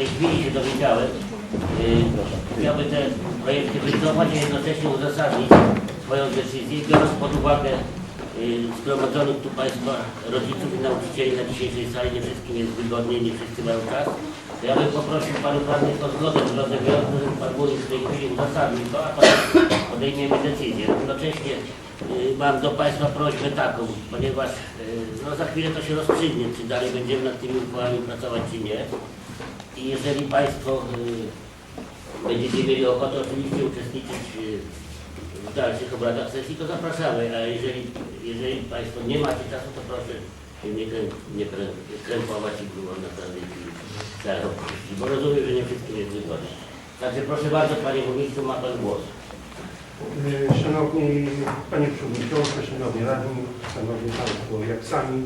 tej chwili się dowiedziałem, yy, chciałbym te projekty wycofać i jednocześnie uzasadnić swoją decyzję, biorąc pod uwagę yy, zgromadzonych tu Państwa rodziców i nauczycieli na dzisiejszej sali. Nie wszystkim jest wygodnie, nie wszyscy mają czas. Ja bym poprosił Panów Radnych o zgodę wyjątku, żeby Pan Burmistrz w tej chwili uzasadnił to, a potem podejmiemy decyzję. Równocześnie yy, mam do Państwa prośbę taką, ponieważ yy, no, za chwilę to się rozstrzygnie, czy dalej będziemy nad tymi uchwałami pracować, czy nie. I jeżeli Państwo yy, będziecie mieli ochotę oczywiście uczestniczyć yy, w dalszych obradach sesji, to zapraszamy, a jeżeli, jeżeli Państwo nie macie czasu, to proszę nie, krę, nie krę, krępować i naprawdę całe opowieści, bo rozumiem, że nie wszystkim jest. Także proszę bardzo, Panie Burmistrzu, ma Pan głos. E, Szanowni Panie Przewodniczący, Szanowni Radni, Szanowni Państwo, jak sami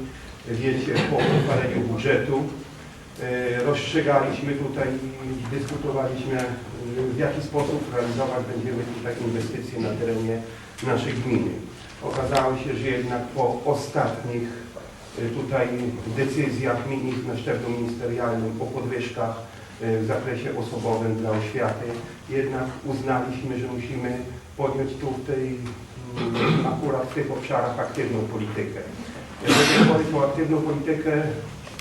wiecie, po uchwaleniu budżetu rozstrzygaliśmy tutaj, dyskutowaliśmy e, w jaki sposób realizować będziemy tutaj inwestycje na terenie naszej gminy. Okazało się, że jednak po ostatnich e, tutaj decyzjach minich na szczeblu ministerialnym o podwyżkach e, w zakresie osobowym dla oświaty, jednak uznaliśmy, że musimy podjąć tu w tej, mm, akurat w tych obszarach aktywną politykę. Jeżeli chodzi o aktywną politykę,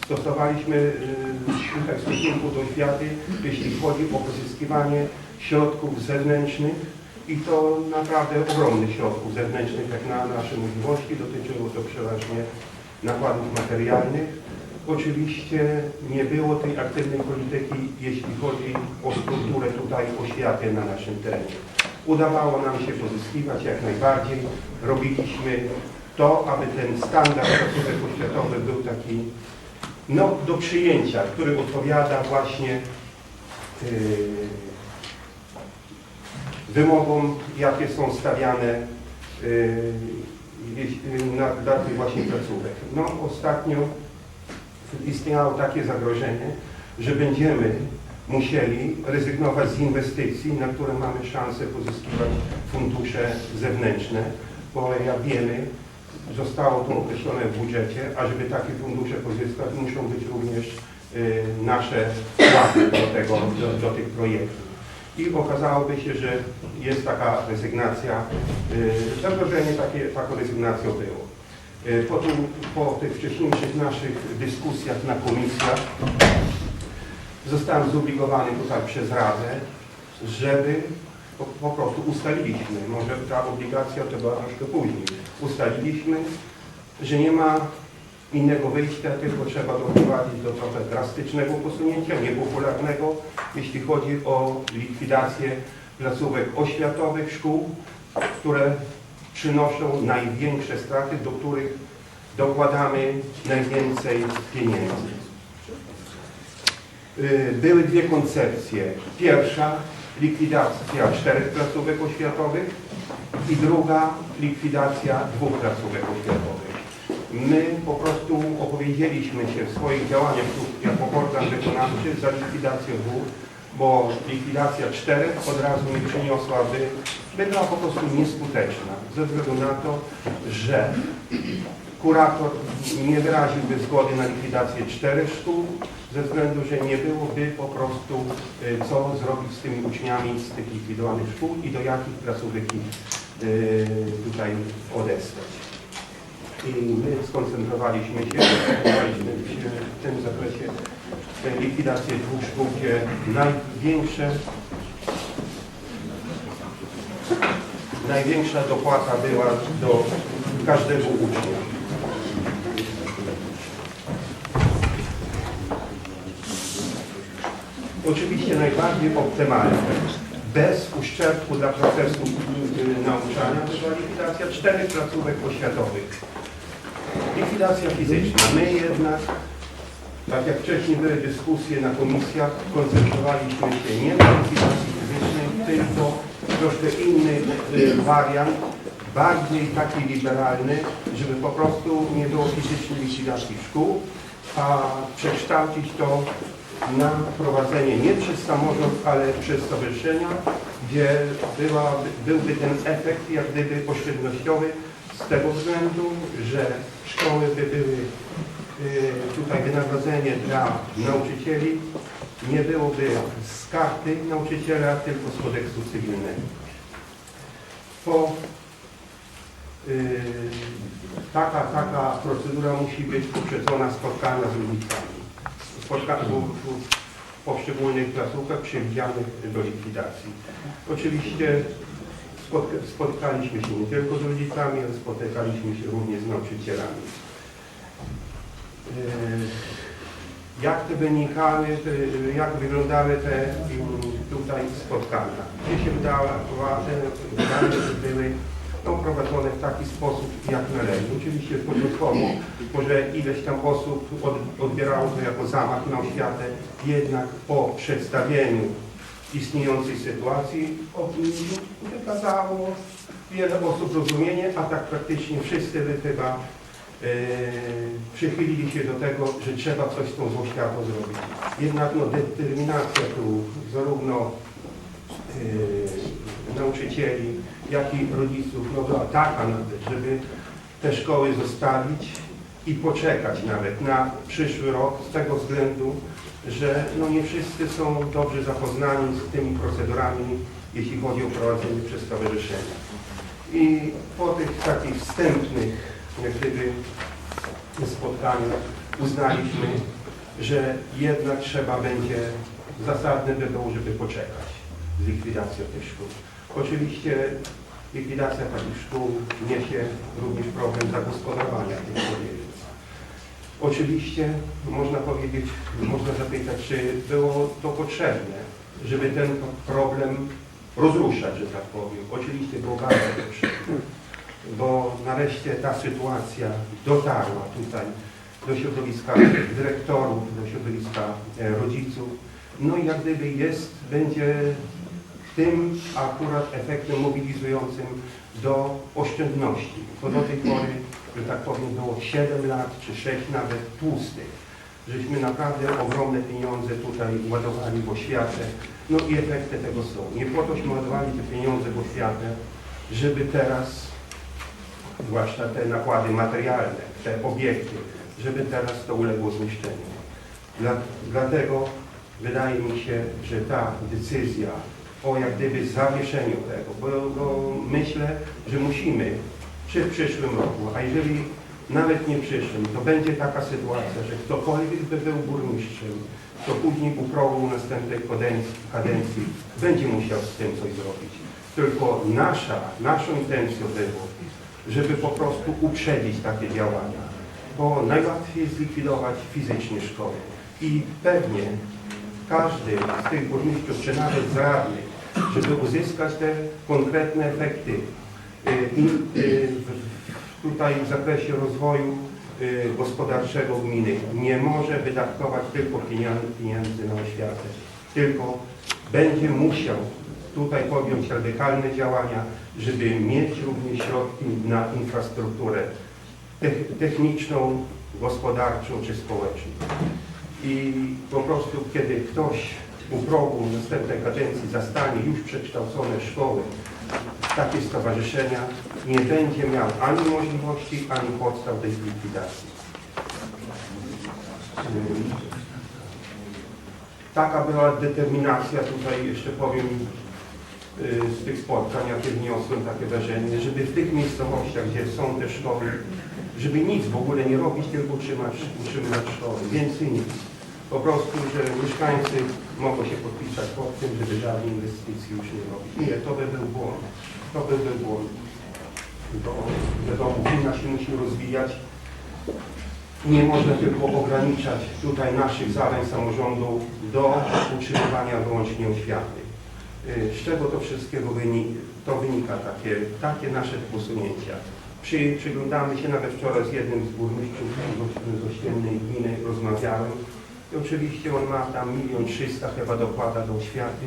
stosowaliśmy y, w stosunku do oświaty, jeśli chodzi o pozyskiwanie środków zewnętrznych i to naprawdę ogromnych środków zewnętrznych, jak na nasze możliwości. Dotyczyło to przeważnie nakładów materialnych. Oczywiście nie było tej aktywnej polityki, jeśli chodzi o strukturę tutaj oświaty na naszym terenie. Udawało nam się pozyskiwać jak najbardziej. Robiliśmy to, aby ten standard placówek oświatowych był taki no, do przyjęcia, który odpowiada właśnie yy, wymogom, jakie są stawiane yy, jeśli- na, dla tych właśnie placówek. No, ostatnio istniało takie zagrożenie, że będziemy musieli rezygnować z inwestycji, na które mamy szansę pozyskiwać fundusze zewnętrzne, bo jak wiemy, zostało to określone w budżecie, a żeby takie fundusze pozyskać, muszą być również y, nasze wkłady do, tego, do, do tych projektów. I okazałoby się, że jest taka rezygnacja, y, zagrożenie takie, taką rezygnacją było. Y, Po, tym, po tych wcześniejszych naszych dyskusjach na komisjach zostałem zobligowany tutaj przez Radę, żeby po, po prostu ustaliliśmy, może ta obligacja to była troszkę później, ustaliliśmy, że nie ma innego wyjścia, tylko trzeba doprowadzić do trochę drastycznego posunięcia, niepopularnego, jeśli chodzi o likwidację placówek oświatowych, szkół, które przynoszą największe straty, do których dokładamy najwięcej pieniędzy. Y, Były dwie koncepcje. Pierwsza likwidacja czterech placówek oświatowych i druga likwidacja dwóch placówek oświatowych. My po prostu opowiedzieliśmy się w swoich działaniach jako organ wykonawczy za likwidacją dwóch, bo likwidacja czterech od razu nie przyniosłaby, by była po prostu nieskuteczna, ze względu na to, że kurator nie wyraziłby zgody na likwidację czterech szkół, ze względu, że nie byłoby po prostu y, co zrobić z tymi uczniami z tych likwidowanych szkół i do jakich placówek ich y, tutaj odesłać. I my skoncentrowaliśmy się, się w tym zakresie likwidację dwóch szkół, gdzie największe największa dopłata była do każdego ucznia. Oczywiście najbardziej optymalne, bez uszczerbku dla procesu y, nauczania, to była likwidacja czterech placówek oświatowych. Likwidacja fizyczna. My jednak, tak jak wcześniej były dyskusje na komisjach, koncentrowaliśmy się nie na likwidacji fizycznej, tylko troszkę inny y, wariant, bardziej taki liberalny, żeby po prostu nie było fizycznej likwidacji szkół, a przekształcić to na prowadzenie nie przez samorząd, ale przez stowarzyszenia, gdzie była, byłby ten efekt jak gdyby oszczędnościowy z tego względu, że szkoły by były y, tutaj wynagrodzenie dla nauczycieli nie byłoby z karty nauczyciela, tylko z kodeksu cywilnego. Po Yy, taka, taka procedura musi być poprzedzona spotkania z rodzicami. Spotkania w, poszczególnych placówkach przewidzianych do likwidacji. Oczywiście spotka, spotkaliśmy się nie tylko z rodzicami, ale spotykaliśmy się również z nauczycielami. Yy, Jak te wynikały, te- jak wyglądały te mm, tutaj spotkania? Mnie się wydaje, że były no, prowadzone w taki sposób, jak należy. Oczywiście początkowo może ileś tam osób od, odbierało to jako zamach na oświatę, jednak po przedstawieniu istniejącej sytuacji wykazało wiele osób rozumienie, a tak praktycznie wszyscy chyba e, przychylili się do tego, że trzeba coś z tą złą światą zrobić. Jednak no, determinacja tu zarówno e, nauczycieli, jak i rodziców no, była taka nawet, żeby te szkoły zostawić i poczekać nawet na przyszły rok z tego względu, że no, nie wszyscy są dobrze zapoznani z tymi procedurami, jeśli chodzi o prowadzenie przez stowarzyszenia. I po tych takich wstępnych gdyby spotkaniach uznaliśmy, że jednak trzeba będzie, zasadne by było, żeby poczekać z likwidacją tych szkół. Oczywiście likwidacja takich szkół niesie również problem zagospodarowania tych szkół. Oczywiście można powiedzieć, można zapytać, czy było to potrzebne, żeby ten problem rozruszać, że tak powiem. Oczywiście było bardzo potrzebne, bo nareszcie ta sytuacja dotarła tutaj do środowiska dyrektorów, do środowiska e, rodziców. No i jak gdyby jest, będzie tym akurat efektem mobilizującym do oszczędności. Bo do tej pory, że tak powiem, było 7 lat czy 6 nawet tłustych. Żeśmy naprawdę ogromne pieniądze tutaj ładowali w oświatę. No i efekty tego są. Nie po tośmy ładowali te pieniądze w oświatę, żeby teraz, zwłaszcza te nakłady materialne, te obiekty, żeby teraz to uległo zniszczeniu. Dla, dlatego wydaje mi się, że ta decyzja o jak gdyby zawieszeniu tego, bo, bo myślę, że musimy przy przyszłym roku, a jeżeli nawet nie przyszłym, to będzie taka sytuacja, że ktokolwiek by był burmistrzem, to później u progu następnej kadencji, kadencji będzie musiał z tym coś zrobić. Tylko nasza, naszą intencją było, żeby po prostu uprzedzić takie działania, bo najłatwiej zlikwidować fizycznie szkoły. I pewnie każdy z tych burmistrzów, czy nawet z radnych, żeby uzyskać te konkretne efekty? Y, y, tutaj w zakresie rozwoju y, gospodarczego gminy, nie może wydatkować tylko pieniędzy, na oświatę, tylko będzie musiał tutaj podjąć radykalne działania, żeby mieć również środki na infrastrukturę tech- techniczną, gospodarczą czy społeczną. I po prostu, kiedy ktoś u progu następnej kadencji zastanie już przekształcone szkoły, takie stowarzyszenia, nie będzie miał ani możliwości, ani podstaw do ich likwidacji. Taka była determinacja, tutaj jeszcze powiem, y, z tych spotkań, jakie wniosłem, takie wrażenie, żeby w tych miejscowościach, gdzie są te szkoły, żeby nic w ogóle nie robić, tylko utrzymać, utrzymać szkoły, więcej nic. Po prostu, że mieszkańcy mogą się podpisać pod tym, żeby żadnej inwestycji już nie robić. Nie, to by był błąd. To by był błąd. Bo wiadomo, gmina się musi rozwijać. Nie można tylko ograniczać tutaj naszych zadań samorządu do utrzymywania wyłącznie oświaty. Y, Z czego to wszystkiego wynika, to wynika takie, takie nasze posunięcia. Przy, przyglądamy się nawet wczoraj z jednym z burmistrzów z- ościennej gminy, rozmawiałem i oczywiście on ma tam milion trzysta chyba dokłada do oświaty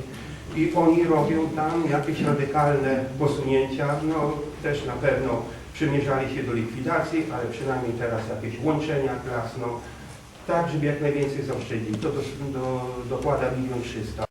i oni robią tam jakieś radykalne posunięcia, no też na pewno przymierzali się do likwidacji, ale przynajmniej teraz jakieś łączenia klas, no tak, żeby jak najwięcej zaoszczędzić. To do, do, dokłada milion trzysta.